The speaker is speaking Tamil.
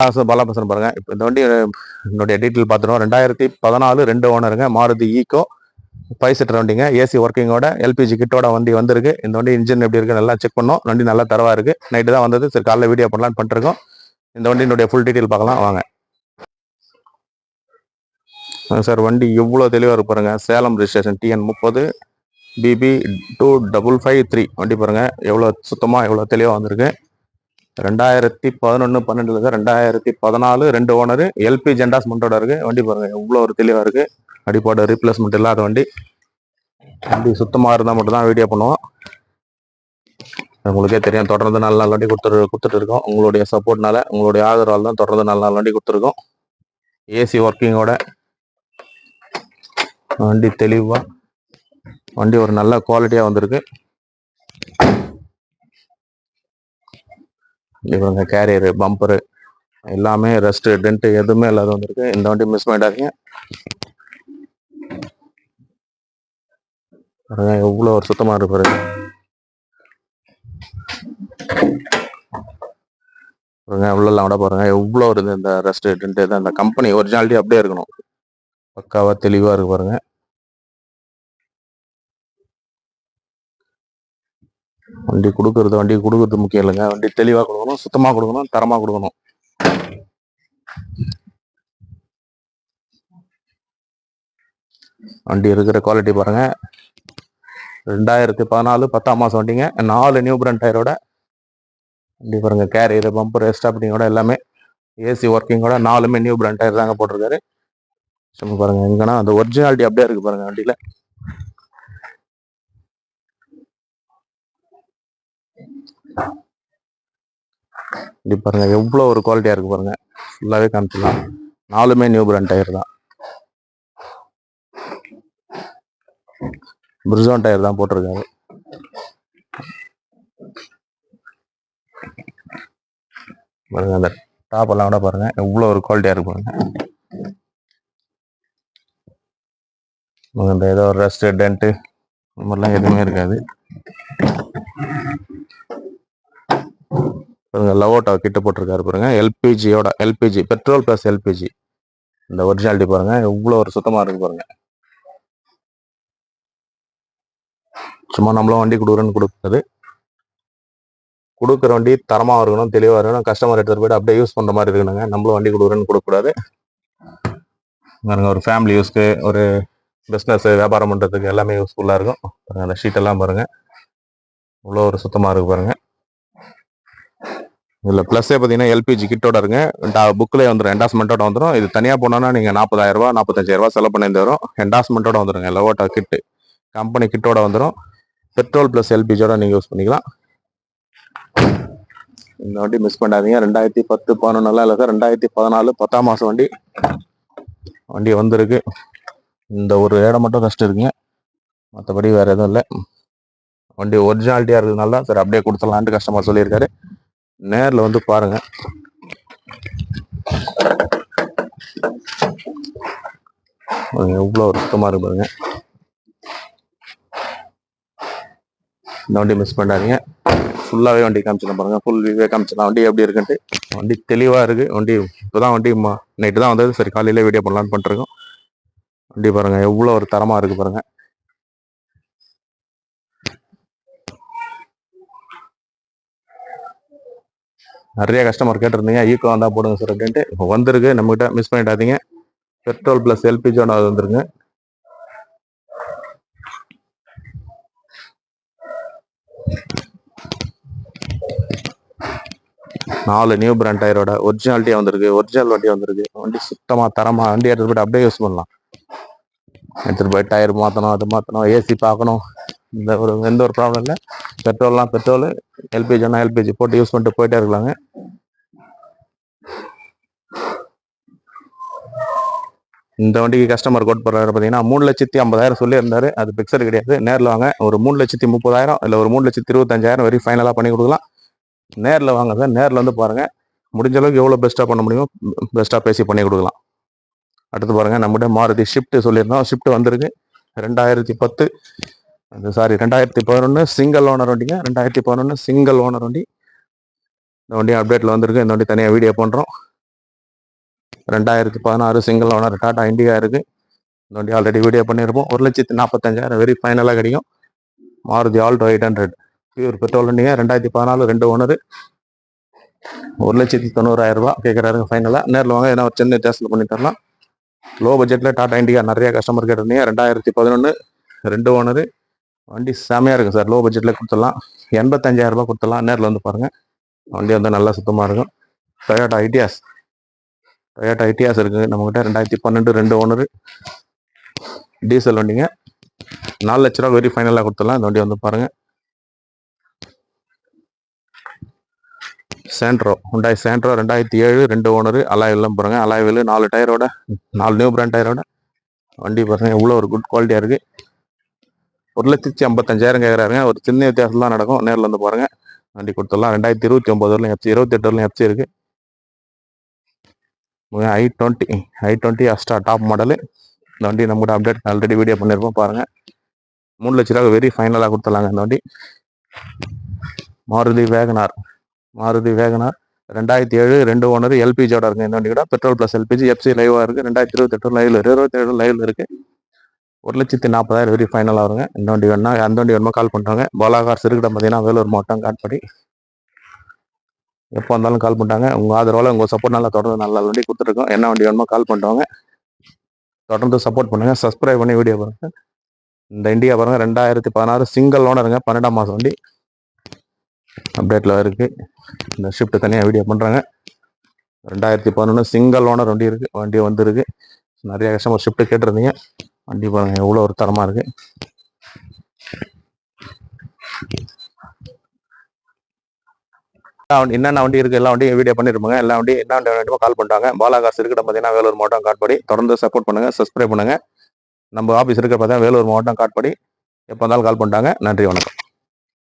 பாலா பசன் பாருங்க. இப்போ இந்த வண்டி என்னுடைய டீட்டெயில் பார்த்துருவோம் ரெண்டாயிரத்தி பதினாலு ரெண்டு ஓனருங்க. மாருதி ஈகோ ஃபைவ் சீட்டர் வண்டிங்க. ஏசி ஒர்க்கிங்கோட எல்பிஜி கிட்டோட வண்டி வந்திருக்கு. இந்த வண்டி இன்ஜின் எப்படி இருக்கு நல்லா செக் பண்ணோம். வண்டி நல்லா தரவா இருக்கு. நைட்டு தான் வந்தது. சரி காலைல வீடியோ பண்ணலான்னு பண்ணிருக்கோம் இந்த வண்டியினுடைய ஃபுல் டீட்டெயில் பார்க்கலாம். வாங்க. சார் வண்டி எவ்வளோ தெளிவாக இருக்கு பாருங்க. சேலம் ரிஜிஸ்ட்ரேஷன் டிஎன் முப்பது BB two double five three வண்டி பாருங்க. எவ்வளோ சுத்தமாக எவ்வளோ தெளிவாக வந்திருக்கு. ரெண்டாயிரத்தி பதினொன்று பன்னெண்டுல ரெண்டாயிரத்தி பதினாலு ரெண்டு ஓனரு எல்பி ஜெண்டாஸ்மெண்ட்டோட இருக்கு. வண்டி பாருங்க எவ்வளோ ஒரு தெளிவாக இருக்கு. அடிப்பாடு ரீப்ளேஸ்மெண்ட் இல்லாத வண்டி. வண்டி சுத்தமாக இருந்தால் மட்டும் தான் வீடியோ பண்ணுவோம் உங்களுக்கே தெரியும். தொடர்ந்து நல்ல நாள் வண்டி கொடுத்துரு கொடுத்துட்டு இருக்கோம். உங்களுடைய சப்போர்ட்னால உங்களுடைய ஆதரவால் தான் தொடர்ந்து நல்ல நாள் வண்டி கொடுத்துருக்கோம். ஏசி ஒர்க்கிங்கோட வண்டி தெளிவாக வண்டி ஒரு நல்ல குவாலிட்டியாக வந்திருக்கு. இவங்க கேரியரு பம்பரு எல்லாமே ரெஸ்ட் டென்ட் எதுவுமே இல்லாத வந்திருக்கு. இந்த வண்டி மிஸ் பண்ணிடாதீங்க பாருங்க எவ்வளோ ஒரு சுத்தமா இருக்கு பாருங்க. பாருங்க உள்ளெல்லாம் விட பாருங்க. எவ்வளோ ஒரு இந்த ரெஸ்ட் டென்ட் இது அந்த கம்பெனி ஒரிஜினாலிட்டி அப்படியே இருக்கணும். பக்காவா தெளிவா இருக்கு பாருங்க. வண்டி கொடுக்கறது வண்டி கொடுக்கறது முக்கியம் இல்லைங்க. வண்டி தெளிவாக கொடுக்கணும் சுத்தமாக கொடுக்கணும் தரமாக கொடுக்கணும். வண்டி இருக்கிற குவாலிட்டி பாருங்க. ரெண்டாயிரத்தி பதினாலு பத்தாம் மாசம் வண்டிங்க. நாலு நியூ பிராண்ட் டயரோட வண்டி பாருங்க. கேரியர் பம்பர் ஸ்டாப்பிங்கோட எல்லாமே. ஏசி ஒர்க்கிங்கோட நாலுமே நியூ பிராண்ட் டயர் தாங்க போட்டிருக்காரு. சும்மா பாருங்க. எங்கன்னா அந்த ஒரிஜினாலிட்டி அப்படியே இருக்கு பாருங்க வண்டியில. இப்படி பாருங்க எவ்வளோ ஒரு குவாலிட்டியா இருக்கு பாருங்க. ஃபுல்லாவே காமிச்சிடலாம் நாலுமே நியூ பிராண்ட் டயர் தான். பிரிசோன் டயர் தான் போட்டிருக்காரு. பாருங்க அந்த டாப் எல்லாம் கூட பாருங்க எவ்வளோ ஒரு குவாலிட்டியா இருக்கு பாருங்க. பாருங்க, இந்த ஏதோ ஒரு ரெஸ்ட் டென்ட்டு இந்த மாதிரிலாம் எதுவுமே இருக்காது. பாருங்க லவோட்டா கிட்ட போட்டிருக்காரு பாருங்க. எல்பிஜியோட எல்பிஜி பெட்ரோல் பிளஸ் எல்பிஜி இந்த ஒரிஜினாலிட்டி பாருங்க எவ்வளோ ஒரு சுத்தமாக இருக்கு பாருங்க. சும்மா நம்மளும் வண்டி கொடுக்குறேன்னு கொடுக்குறது கொடுக்குற வண்டி தரமாக இருக்கணும் தெளிவாக இருக்கணும். கஸ்டமர் எடுத்துகிட்டு போய்ட்டு அப்படியே யூஸ் பண்ணுற மாதிரி இருக்கணுங்க. நம்மளும் வண்டி கொடுக்குறேன்னு கொடுக்கக்கூடாது. பாருங்க ஒரு ஃபேமிலி யூஸ்க்கு ஒரு பிஸ்னஸ் வியாபாரம் பண்ணுறதுக்கு எல்லாமே யூஸ்ஃபுல்லாக இருக்கும். பாருங்க அந்த ஷீட் எல்லாம் இவ்வளோ ஒரு சுத்தமாக இருக்கு பாருங்கள் இதில் ப்ளஸ்ஸே பார்த்தீங்கன்னா எல்பிஜி கிட்டோட இருங்க. புக்கில் வந்துடும் என்டாஸ்மெண்ட்டோட வந்துடும் இது தனியாக போனோன்னா நீங்கள் நாற்பதாயிரம் ரூபா செலவு பண்ணி வரும் என்டாஸ்மெண்ட்டோட வந்துடுங்க லவோட்டா கிட்டு கம்பெனி கிட்டோட வந்துடும் பெட்ரோல் ப்ளஸ் எல்பிஜியோட நீங்கள் யூஸ் பண்ணிக்கலாம். இந்த வண்டி மிஸ் பண்ணாதீங்க. ரெண்டாயிரத்தி பத்து பதினொன்னுலாம் இல்லை சார் ரெண்டாயிரத்தி பதினாலு பத்தாம் மாதம் வண்டி. வண்டி வந்திருக்கு. இந்த ஒரு இடம் மட்டும் கஷ்டம் இருக்குங்க. மற்றபடி வேறு எதுவும் இல்லை. வண்டி ஒரிஜினாலிட்டியாக இருக்கிறதுனால தான் சார் அப்படியே கொடுத்துடலான்ட்டு கஸ்டமர் சொல்லியிருக்காரு. நேரில் வந்து பாருங்க. எவ்வளோ ஒரு சுத்தமாக இருக்கு பாருங்க. இந்த வண்டி மிஸ் பண்ணாதீங்க. ஃபுல்லாகவே வண்டி காமிச்சிடலாம் பாருங்கள் ஃபுல் வியூவே காமிச்சிடலாம் வண்டி எப்படி இருக்குன்ட்டு. வண்டி தெளிவாக இருக்குது வண்டி இப்போதான் வண்டி நைட்டு தான் வந்தது. சரி காலையிலே வீடியோ பண்ணலான்னு பண்ணிருக்கோம் வண்டி பாருங்கள் எவ்வளோ ஒரு தரமாக இருக்குது பாருங்கள் நிறைய கஸ்டமர் கேட்டிருந்தீங்க. ஈக்கோ வந்தால் போடுங்க சார் அப்படின்ட்டு. இப்போ வந்திருக்கு. நம்மகிட்ட மிஸ் பண்ணிடாதீங்க. பெட்ரோல் ப்ளஸ் எல்பிஜியோட வந்துருங்க நாலு நியூ பிராண்ட் டயரோட ஒரிஜினாலிட்டியாக வந்திருக்கு. ஒரிஜினல் வண்டி வந்திருக்கு. வண்டி சுத்தமாக தரமாக வண்டி எடுத்துகிட்டு போய்ட்டு அப்படியே யூஸ் பண்ணலாம். எடுத்துகிட்டு போய் டயர் மாற்றணும் அது மாற்றணும் ஏசி பார்க்கணும் இந்த ஒரு எந்த ஒரு ப்ராப்ளம் இல்லை. பெட்ரோல்லாம் பெட்ரோல் எல்பிஜினா எல்பிஜி போட்டு யூஸ் பண்ணிட்டு போயிட்டே இருக்கலாங்க. இந்த வண்டிக்கு கஸ்டமர் கோட் போடுறாரு பார்த்தீங்கன்னா மூணு லட்சத்தி ஐம்பதாயிரம் சொல்லியிருந்தாரு. அது பிக்சர் கிடையாது. நேரில் வாங்க. ஒரு மூணு லட்சத்தி முப்பதாயிரம் இல்லை ஒரு மூணு லட்சத்தி இருபத்தஞ்சாயிரம் வரைக்கும் ஃபைனலாக பண்ணி கொடுக்கலாம். நேரில் வாங்க சார் நேரில் வந்து பாருங்கள் முடிஞ்ச அளவுக்கு எவ்வளோ பெஸ்ட்டாக பண்ண முடியுமோ பெஸ்ட்டாக பேசி பண்ணி கொடுக்கலாம். அடுத்து பாருங்கள் நம்மகிட்ட மாருதி ஷிஃப்ட் சொல்லியிருந்தோம். ஷிஃப்ட் வந்திருக்கு. ரெண்டாயிரத்தி பத்து அந்த சாரி ரெண்டாயிரத்தி பதினொன்று சிங்கிள் ஓனர் வண்டிங்க. ரெண்டாயிரத்தி பதினொன்று சிங்கிள் ஓனர் வண்டி. இந்த வண்டி அப்டேட்டில் வந்திருக்கு. இந்த வண்டி தனியாக வீடியோ பண்ணுறோம் ரெண்டாயிரத்தி பதினாறு சிங்கிள் ஓனர் டாட்டா இண்டிகா இருக்குது இந்த வண்டி ஆல்ரெடி வீடியோ பண்ணியிருப்போம் ஒரு லட்சத்தி நாற்பத்தஞ்சாயிரம் வெரி ஃபைனலாக கிடைக்கும். Maruti Alto eight hundred pure petrol வண்டிங்க. ரெண்டாயிரத்தி பதினாலு ரெண்டு ஓனர் ஒரு லட்சத்தி தொண்ணூறாயிரம் ரூபாய் கேட்குறாருங்க ஃபைனலாக நேரில் வாங்க. ஏன்னா ஒரு சின்ன வித்தியாசத்தில் பண்ணி தரலாம். லோ பட்ஜெட்டில் டாடா இண்டிகா நிறைய கஸ்டமர் கேட்டிருந்தீங்க. ரெண்டாயிரத்தி பதினொன்று ரெண்டு ஓனரு வண்டி செமையாக இருக்கும் சார். லோ பட்ஜெட்டில் கொடுத்துடலாம். எண்பத்தஞ்சாயிரம் கொடுத்துடலாம். நேரில் வந்து பாருங்கள் வண்டி வந்து நல்லா சுத்தமாக இருக்கும். டொயோட்டா ஐடியாஸ் டொயோட்டா ஐடியாஸ் இருக்குது நம்மக்கிட்ட ரெண்டாயிரத்தி பன்னெண்டு ரெண்டு ஓனரு. டீசல் வண்டிங்க. நாலு லட்ச ரூபா வெரி ஃபைனலாக கொடுத்துடலாம். இந்த வண்டி வந்து பாருங்கள் சேண்ட்ரோ ஹுண்டாய் சேண்ட்ரோ ரெண்டாயிரத்தி ஏழு ரெண்டு ஓனரு. அலாய்வெல்லாம் பாருங்கள் அலாய்வில் நாலு டயரோட நாலு நியூ பிராண்ட் டயரோட வண்டி பாருங்கள் எவ்வளோ ஒரு குட் குவாலிட்டியாக இருக்குது ஒரு லட்சத்தி ஐம்பத்தஞ்சாயிரம் கேட்குறாருங்க ஒரு சின்ன வித்தியாசம் தான் நடக்கும். நேரில் வந்து பாருங்க. வண்டி கொடுத்துடலாம். ரெண்டாயிரத்தி இருபத்தி ஒம்பது வரலையும் எஃப்சி இருபத்தெட்டு வரலையும் எஃப்சி இருக்குது i twenty i twenty Asta top model இந்த வண்டி நம்ம கூட அப்டேட் ஆல்ரெடி வீடியோ பண்ணியிருப்போம் பாருங்கள் மூணு லட்ச ரூபா வெரி ஃபைனலாக கொடுத்துடலாங்க இந்த வண்டி. Maruti Wagon R. Maruti Wagon R. ரெண்டாயிரத்தி ஏழு ரெண்டு ஓனர் எல்பிஜியோட இருக்குது இந்த வண்டி கூட. பெட்ரோல் ப்ளஸ் எல்பிஜி எஃப்சி லைவாக இருக்குது ரெண்டாயிரத்தி இருபத்தெட்டு லைவ்ல இருபத்தேழு லைவ்ல இருக்குது ஒரு லட்சத்தி நாற்பதாயிரம் வரைக்கும் ஃபைனலாக வருங்க. இந்த வண்டி வேணா அந்த வண்டி வேணுமோ கால் பண்ணுறாங்க பாலாகார் சிறுகிடம் பார்த்தீங்கன்னா வேலூர் மாவட்டம் காட்படி. எப்போ வந்தாலும் கால் பண்ணிட்டாங்க உங்கள் ஆதரவால் உங்கள் சப்போர்ட் நல்லா தொடர்ந்து நல்ல வண்டி கொடுத்துருக்கோம். என்ன வண்டி வேணுமோ கால் பண்ணுறவங்க தொடர்ந்து சப்போர்ட் பண்ணுங்கள் சப்ஸ்கிரைப் பண்ணி வீடியோ பாருங்க. இந்த இண்டியா பாருங்கள் ரெண்டாயிரத்தி பதினாறு சிங்கிள் ஓனருங்க பன்னெண்டாம் மாதம் வண்டி. அப்டேட்டில் இருக்குது இந்த ஷிஃப்ட் தனியாக வீடியோ பண்ணுறாங்க ரெண்டாயிரத்தி பதினொன்று சிங்கிள் ஓனர் வண்டி இருக்குது வண்டி வந்துருக்கு. நிறைய கஸ்டமர் ஷிஃப்ட்டு கேட்டிருந்தீங்க. வண்டி பாருங்க எவ்வளோ ஒரு தரமாக இருக்கு என்னென்ன வண்டி இருக்குது எல்லா வண்டியும் வீடியோ பண்ணிருப்பாங்க. எல்லா வண்டியும் என்ன வண்டி வேண்டுமோ கால் பண்ணிட்டாங்க. பாலாகாசு இருக்கிற பார்த்தீங்கன்னா வேலூர் மாவட்டம் காட்பாடி. தொடர்ந்து சப்போர்ட் பண்ணுங்கள் சப்ஸ்கிரைப் பண்ணுங்கள் நம்ம ஆஃபீஸ் இருக்கிற பார்த்தீங்கன்னா வேலூர் மாவட்டம் காட்பாடி. எப்போ இருந்தாலும் கால் பண்ணிட்டாங்க. நன்றி வணக்கம்.